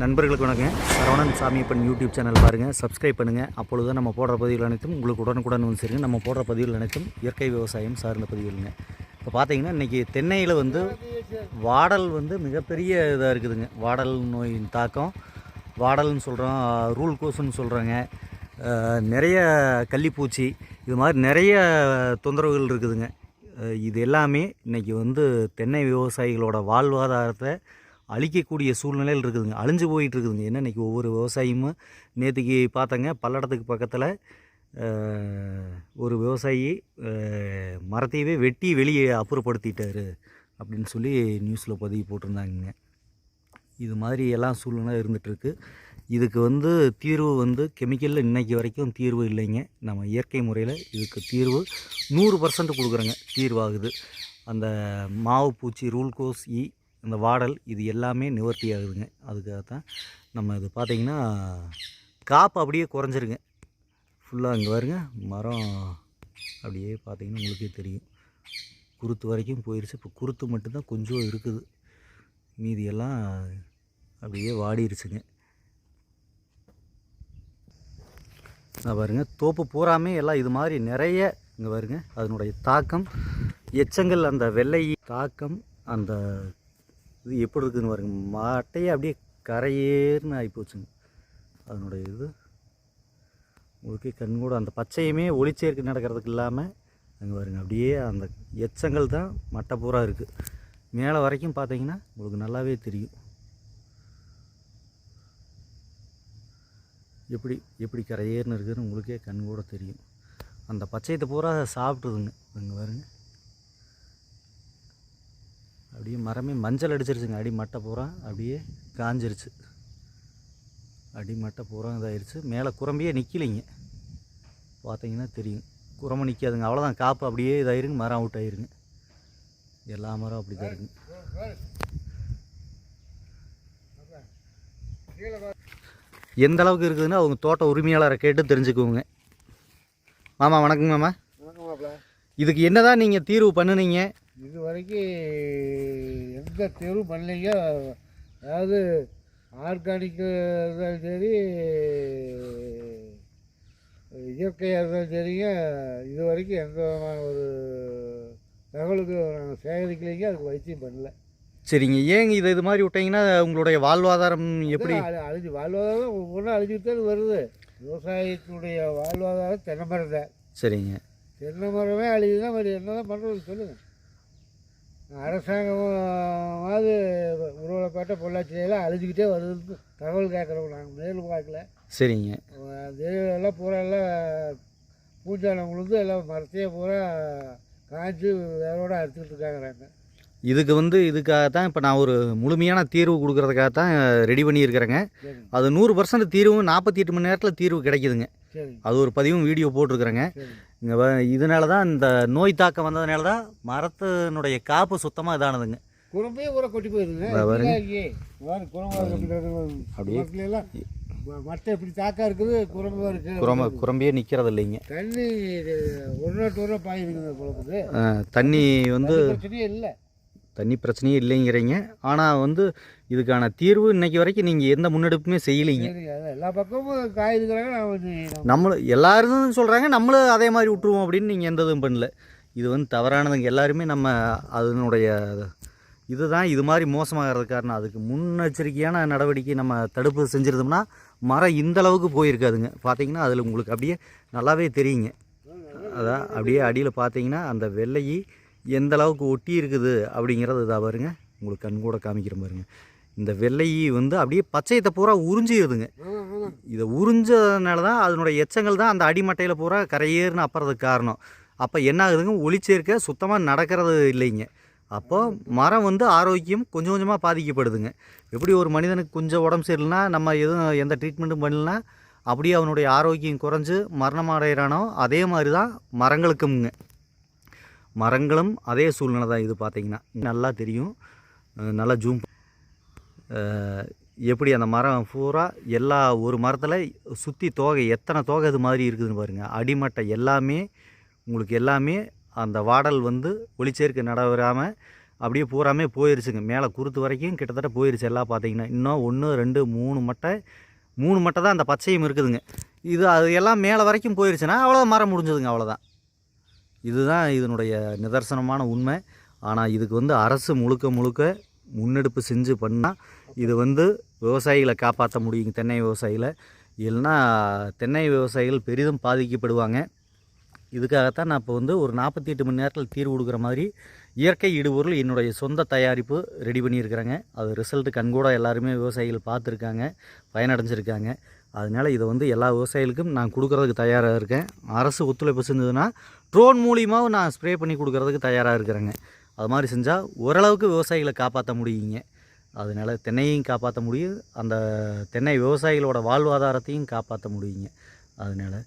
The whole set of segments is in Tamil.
நண்பர்களுக்கு வணக்கம். சரவணன் சாமியப்பன் யூடியூப் சேனல் பாருங்கள் சப்ஸ்கிரைப் பண்ணுங்கள் அப்பொழுது தான் நம்ம போடுற பதிவுகள் அனைத்தும் உங்களுக்கு உடனுக்குடன் வந்து சேருங்க. நம்ம போடுற பதிவுகள் அனைத்தும் இயற்கை விவசாயம் சார்ந்த பதிவுகளுங்க. இப்போ பார்த்தீங்கன்னா இன்றைக்கி தென்னையில் வந்து வாடல் வந்து மிகப்பெரிய இதாக இருக்குதுங்க. வாடல் நோயின் தாக்கம். வாடல்னு சொல்கிறோம் ரூல் கோஸுன்னு சொல்கிறாங்க நிறைய கள்ளிப்பூச்சி இது மாதிரி நிறைய தொந்தரவுகள் இருக்குதுங்க. இது எல்லாமே இன்றைக்கி வந்து தென்னை விவசாயிகளோட வாழ்வாதாரத்தை அழிக்கக்கூடிய சூழ்நிலையில் இருக்குதுங்க. அழிஞ்சு போயிட்டு இருக்குதுங்க என்ன இன்றைக்கி ஒவ்வொரு விவசாயியும் நேற்றுக்கு பார்த்தங்க பல்லடத்துக்கு பக்கத்தில் ஒரு விவசாயி மரத்தையவே வெட்டி வெளியே அப்புறப்படுத்திட்டாரு அப்படின்னு சொல்லி நியூஸில் பதிவு போட்டிருந்தாங்க இது மாதிரி எல்லாம் சூழ்நிலை இருந்துகிட்ருக்கு இதுக்கு வந்து தீர்வு வந்து கெமிக்கலில் இன்றைக்கி வரைக்கும் தீர்வு இல்லைங்க. நம்ம இயற்கை முறையில் இதுக்கு தீர்வு நூறு பர்சன்ட் கொடுக்குறோங்க. தீர்வாகுது. அந்த மாவு பூச்சி ரூல்கோஸ் இ இந்த வாடல் இது எல்லாமே நிவர்த்தி ஆகுதுங்க. அதுக்காக தான் நம்ம இது பார்த்திங்கன்னா காப்பு அப்படியே குறைஞ்சிருங்க. ஃபுல்லாக இங்கே வருங்க மரம் அப்படியே பார்த்தீங்கன்னா உங்களுக்கே தெரியும். குருத்து வரைக்கும் போயிடுச்சு இப்போ குருத்து மட்டும்தான் கொஞ்சம் இருக்குது. மீதியெல்லாம் அப்படியே வாடிருச்சுங்க. நான் பாருங்கள் தோப்பு பூராமே எல்லாம் இது மாதிரி நிறைய இங்கே வருங்க அதனுடைய தாக்கம் எச்சங்கள் அந்த வெள்ளை தாக்கம் அந்த இது எப்படி இருக்குதுன்னு பாருங்க. மட்டையே அப்படியே கரையேறுன்னு ஆகிப்போச்சுங்க அதனுடைய இது உங்களுக்கே கண் கூட அந்த பச்சையுமே ஒளிச்சேர்க்கை நடக்கிறதுக்கு இல்லாமல் அங்கே பாருங்க அப்படியே அந்த எச்சங்கள் தான் மட்டை பூரா இருக்குது மேலே வரைக்கும் பார்த்தீங்கன்னா உங்களுக்கு நல்லாவே தெரியும். எப்படி எப்படி கரையேறுன்னு இருக்குதுன்னு உங்களுக்கே கண் கூட தெரியும். அந்த பச்சையத்தை பூரா சாப்பிட்ருதுங்க அங்கே பாருங்க. அப்படியே மரமே மஞ்சள் அடிச்சிருச்சுங்க. அடி மட்டை பூரா அப்படியே காஞ்சிருச்சு. அடி மட்டை பூரா இதாயிருச்சு. மேலே குரம்பியே நிற்கலைங்க பார்த்தீங்கன்னா தெரியும். குரம்பு நிற்காதுங்க அவ்வளோதான் காப்பு அப்படியே இதாயிருங்க. மரம் அவுட் ஆயிருங்க. எல்லா மரம் அப்படி தான் இருக்குங்க எந்த அளவுக்கு இருக்குதுன்னு அவங்க தோட்ட உரிமையாளரை கேட்டு தெரிஞ்சுக்குவோங்க. மாமா மாமா. வணக்கம் மாப்பிள்ள. இதுக்கு என்னதான் நீங்கள் தீர்வு பண்ணுனீங்க? இது வரைக்கும் எந்த தெருவும் பண்ணலைங்க. அதாவது ஆர்கானிக்கு இருந்தாலும் சரி இயற்கையாக இருந்தாலும் சரிங்க. இது வரைக்கும் எந்த விதமான ஒரு தகவலுக்கு நாங்கள் சேகரிக்கலைங்க. அதுக்கு வைத்தியம் பண்ணல. சரிங்க. ஏங்க இது இது மாதிரி விட்டீங்கன்னா உங்களுடைய வாழ்வாதாரம் எப்படி? அழிஞ்சு வாழ்வாதாரம் ஒவ்வொன்றும் அழிஞ்சுட்டு தான் வருது. விவசாயத்தினுடைய வாழ்வாதாரம் தென்னை மரம் தான் சரிங்க. தென்னை மரமே அழியுதுன்னா என்ன தான் பண்ணுறது சொல்லுங்கள் அரசாங்கமாவது உருவலைப்பேட்டை பொள்ளாச்சியெல்லாம் அழிஞ்சிக்கிட்டே வருதுன்னு தகவல் கேட்குறோம். நாங்கள் நேரில் பார்க்கல. சரிங்க. எல்லாம் பூரா எல்லாம் பூஞ்சாலம் விழுந்து எல்லாம் மரத்தையே பூரா காய்ச்சி வேரோட அறுத்துக்கிட்டு இருக்காங்கிறாங்க இதுக்கு வந்து இதுக்காக தான் இப்போ நான் ஒரு முழுமையான தீர்வு கொடுக்கறதுக்காக தான் ரெடி பண்ணியிருக்கிறேங்க. அது நூறு பர்சன்ட் தீர்வு நாற்பத்தி எட்டு மணி நேரத்தில் தீர்வு கிடைக்குதுங்க. அது ஒரு பதிவும் வீடியோ போட்டிருக்கிறேங்க. இங்கே இதனால தான் இந்த நோய் தாக்கம் வந்ததுனால தான் மரத்தினுடைய காப்பு சுத்தமாக இதானதுங்க. குறும்பே ஊற கொட்டி போயிருங்க. அப்படியே. மட்டை இப்படி தாக்கா இருக்குது குறும்பு இருக்குது குரம்ப குரம்பியே நிற்கிறது இல்லைங்க தண்ணி ஒரு நாட்டு ஒரு பாயிருக்குது குழம்புக்கு. தண்ணி வந்து இல்லை. தண்ணி பிரச்சனையே இல்லைங்கிறீங்க. ஆனால் வந்து இதுக்கான தீர்வு இன்னைக்கு வரைக்கும் நீங்கள் எந்த முன்னெடுப்புமே செய்யலைங்க. எல்லா பக்கமும் காய் இருக்கிறாங்க நம்மள எல்லாரும் சொல்கிறாங்க நம்மளும் அதே மாதிரி விட்டுருவோம் அப்படின்னு நீங்கள் எந்த இதுவும் பண்ணல. இது வந்து தவறானதுங்க. எல்லாருமே நம்ம அதனுடைய இதுதான். இது மாதிரி மோசமாகிறது காரணம். அதுக்கு முன்னெச்சரிக்கையான நடவடிக்கை நம்ம தடுப்பு செஞ்சிருந்தோம்னா மரம் இந்த அளவுக்கு போயிருக்காதுங்க. பார்த்தீங்கன்னா அதில் உங்களுக்கு அப்படியே நல்லாவே தெரியுங்க. அதான் அப்படியே அடியில் பார்த்தீங்கன்னா அந்த வெள்ளையி எந்த அளவுக்கு ஒட்டி இருக்குது அப்படிங்கிறது இதாக பாருங்க. உங்களுக்கு கண் கூட காமிக்கிற பாருங்க. இந்த வெள்ளை வந்து அப்படியே பச்சையத்தை பூரா உறிஞ்சிடுதுங்க இதை உறிஞ்சதுனால தான் அதனுடைய எச்சங்கள் தான் அந்த அடிமட்டையில் பூரா கரையேறுன்னு அப்புறதுக்கு காரணம். அப்போ என்ன ஆகுதுங்க? ஒளிச்சேர்க்கை சுத்தமாக நடக்கிறது இல்லைங்க. அப்போ மரம் வந்து ஆரோக்கியம் கொஞ்சம் கொஞ்சமாக பாதிக்கப்படுதுங்க. எப்படி ஒரு மனிதனுக்கு கொஞ்சம் உடம்பு சரியில்லைனா நம்ம எதுவும் எந்த ட்ரீட்மெண்ட்டும் பண்ணலனா அப்படியே அவனுடைய ஆரோக்கியம் குறைஞ்சு மரணம் அடைகிறானோ அதே மாதிரி தான் மரங்களுக்கும்ங்க. மரங்களும் அதே சூழ்நிலை தான் இது பார்த்தீங்கன்னா. நல்லா தெரியும். நல்லா ஜூம் எப்படி அந்த மரம் பூரா எல்லா ஒரு மரத்தில் சுற்றி தோகை எத்தனை தோகை இது மாதிரி இருக்குதுன்னு பாருங்கள் அடிமட்டை எல்லாமே உங்களுக்கு எல்லாமே அந்த வாடல் வந்து ஒளிச்சேர்க்கை நடவராமல் அப்படியே பூராமே போயிருச்சுங்க. மேலே குறுத்து வரைக்கும் கிட்டத்தட்ட போயிருச்சு எல்லாம் பார்த்தீங்கன்னா. இன்னும் ஒன்று ரெண்டு மூணு மட்டை மூணு மட்டை தான் அந்த பச்சையும் இருக்குதுங்க. இது அது எல்லாம் மேலே வரைக்கும் போயிருச்சுன்னா அவ்வளோ மரம் முடிஞ்சதுங்க அவ்வளோதான் இதுதான் இதனுடைய நிதர்சனமான உண்மை. ஆனால் இதுக்கு வந்து அரசு முழுக்க முழுக்க முன்னெடுப்பு செஞ்சு பண்ணால் இது வந்து விவசாயிகளை காப்பாற்ற முடியும். தென்னை விவசாயிகளை. இல்லைன்னா தென்னை விவசாயிகள் பெரிதும் பாதிக்கப்படுவாங்க. இதுக்காகத்தான் நான் இப்போ வந்து ஒரு நாற்பத்தி எட்டு மணி நேரத்தில் தீர்வு கொடுக்குற மாதிரி இயற்கை இடுபொருள் என்னுடைய சொந்த தயாரிப்பு ரெடி பண்ணியிருக்கிறாங்க. அது ரிசல்ட்டு கண்கூட எல்லாருமே விவசாயிகள் பார்த்துருக்காங்க பயனடைஞ்சிருக்காங்க. அதனால் இதை வந்து எல்லா விவசாயிகளுக்கும் நான் கொடுக்குறதுக்கு தயாராக இருக்கேன். அரசு ஒத்துழைப்பு செஞ்சதுன்னா ட்ரோன் மூலியமாகவும் நான் ஸ்ப்ரே பண்ணி கொடுக்குறதுக்கு தயாராக இருக்கிறேங்க. அது மாதிரி செஞ்சால் ஓரளவுக்கு விவசாயிகளை காப்பாற்ற முடியுங்க. அதனால் தென்னையையும் காப்பாற்ற முடியும். அந்த தென்னை விவசாயிகளோட வாழ்வாதாரத்தையும் காப்பாற்ற முடியுங்க. அதனால்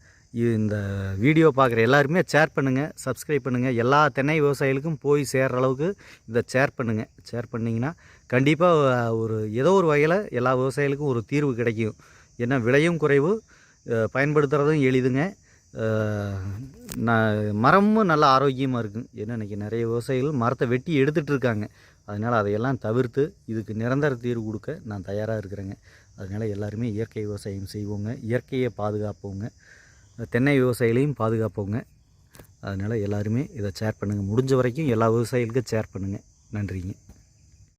இந்த வீடியோ பார்க்குற எல்லாருமே ஷேர் பண்ணுங்கள் சப்ஸ்கிரைப் பண்ணுங்கள் எல்லா தென்னை விவசாயிகளுக்கும் போய் சேர்கிற அளவுக்கு இதை ஷேர் பண்ணுங்கள் ஷேர் பண்ணிங்கன்னா கண்டிப்பாக ஒரு ஏதோ ஒரு வகையில் எல்லா விவசாயிகளுக்கும் ஒரு தீர்வு கிடைக்கும். ஏன்னா விலையும் குறைவு பயன்படுத்துகிறதும் எளிதுங்க. நான் மரமும் நல்லா ஆரோக்கியமாக இருக்கும் ஏன்னா இன்றைக்கி நிறைய விவசாயிகள் மரத்தை வெட்டி எடுத்துகிட்டு இருக்காங்க. அதனால் அதையெல்லாம் தவிர்த்து இதுக்கு நிரந்தர தீர்வு கொடுக்க நான் தயாராக இருக்கிறேங்க. அதனால் எல்லாருமே இயற்கை விவசாயம் செய்வோங்க. இயற்கையை பாதுகாப்போங்க. தென்னை விவசாயிகளையும் பாதுகாப்போங்க. அதனால் எல்லாருமே இதை ஷேர் பண்ணுங்கள் முடிஞ்ச வரைக்கும் எல்லா விவசாயிகளுக்கும் ஷேர் பண்ணுங்கள் நன்றிங்க.